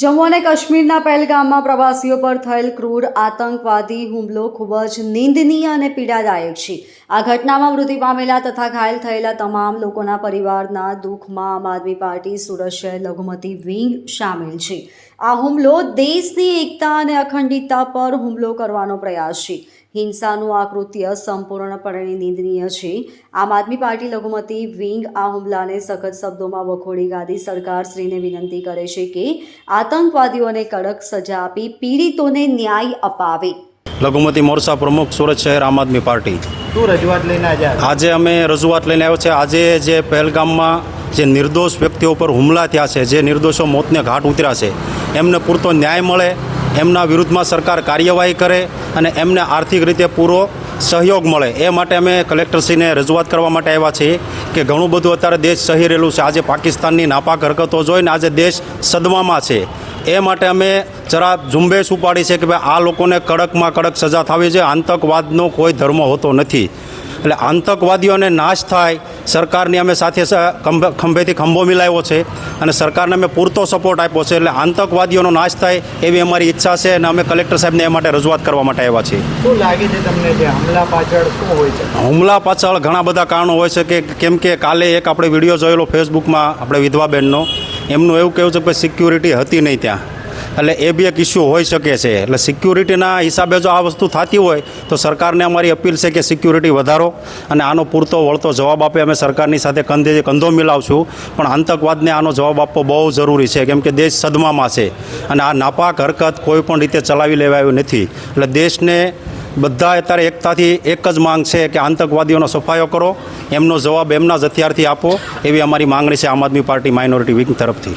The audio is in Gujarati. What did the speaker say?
જમ્મુ અને કાશ્મીરના પહેલગામમાં પ્રવાસીઓ પર થયેલ ક્રૂર, આતંકવાદી હુમલો ખૂબ જ નિંદનીય અને પીડાદાયક છે. આ ઘટનામાં મૃત્યુ પામેલા તથા ઘાયલ થયેલા તમામ લોકોના પરિવારના દુઃખમાં આમ આદમી પાર્ટી, સુરત લઘુમતી વિંગ સામેલ છે. આ હુમલો દેશની એકતા અને અખંડિતતા પર હુમલો કરવાનો પ્રયાસ છે. હિંસાનું આ કૃત્ય સંપૂર્ણપણે નિંદનીય છે. આમ આદમી પાર્ટી લઘુમતી વિંગ આ હુમલાને સખત શબ્દોમાં વખોડી ગાદી સરકારશ્રીને વિનંતી કરે છે કે આતંકવાદીઓને કડક સજા આપી પીડિતોને ન્યાય અપાવે. લઘુમતી મોરચા પ્રમુખ સુરત શહેર આમ આદમી પાર્ટી. શું રજૂઆત લઈને આજે આવ્યા? આજે અમે રજૂઆત લઈને આવ્યો છે. આજે જે પહેલગામમાં જે નિર્દોષ વ્યક્તિઓ પર હુમલા થયા છે જે નિર્દોષો મોતને ઘાટ ઉતર્યા છે એમને પૂરતો ન્યાય મળે એમના વિરુદ્ધમાં સરકાર કાર્યવાહી કરે અને એમને આર્થિક રીતે પૂરો સહયોગ મળે. એ માટે અમે કલેક્ટરશ્રીને રજૂઆત કરવા માટે આવ્યા છીએ કે ઘણું બધું અત્યારે દેશ સહી રહેલું છે. આજે પાકિસ્તાનની નાપાક હરકતો જોઈને આજે દેશ સદમામાં છે. એ માટે અમે જરા ઝુંબેશ ઉપાડી છે કે ભાઈ આ લોકોને કડકમાં કડક સજા થવી છે આતંકવાદનો કોઈ ધર્મ હોતો નથી. એટલે આતંકવાદીઓને નાશ થાય સરકારની અમે સાથે ખંભેથી ખંભો મિલાવ્યો છે અને સરકારને અમે પૂરતો સપોર્ટ આપ્યો છે એટલે આતંકવાદીઓનો નાશ થાય એવી અમારી ઈચ્છા છે અને અમે કલેક્ટર સાહેબને એ માટે રજૂઆત કરવા માટે આવ્યા છીએ. શું લાગે છે તમને કે હુમલા પાછળ શું હોય છે? હુમલા પાછળ ઘણા બધા કારણો હોય છે કે કેમ કે કાલે એક આપણે વીડિયો જોયેલો ફેસબુકમાં આપણે વિધવાબેનનો એમનું એવું કહેવું છે કે સિક્યુરિટી હતી નહીં ત્યાં. એટલે એ બી એક ઇસ્યુ હોઈ શકે છે. એટલે સિક્યુરિટીના હિસાબે જો આ વસ્તુ થતી હોય, તો સરકારને અમારી અપીલ છે કે સિક્યુરિટી વધારો અને આનો પૂરતો વળતો જવાબ આપે. અમે સરકારની સાથે કંધે કંધો મિલાવશું, પણ આતંકવાદને આનો જવાબ આપવો બહુ જરૂરી છે, કેમ કે દેશ સદમામાં છે. અને આ નાપાક હરકત કોઈ પણ રીતે ચલાવી લેવાયું નથી. એટલે દેશને બધા અત્યારે એકતાથી એક જ માંગ છે કે આતંકવાદીઓનો સફાયો કરો. એમનો જવાબ એમના જ હથિયારથી આપો. એવી અમારી માંગણી છે Aam Aadmi party minority wing તરફથી.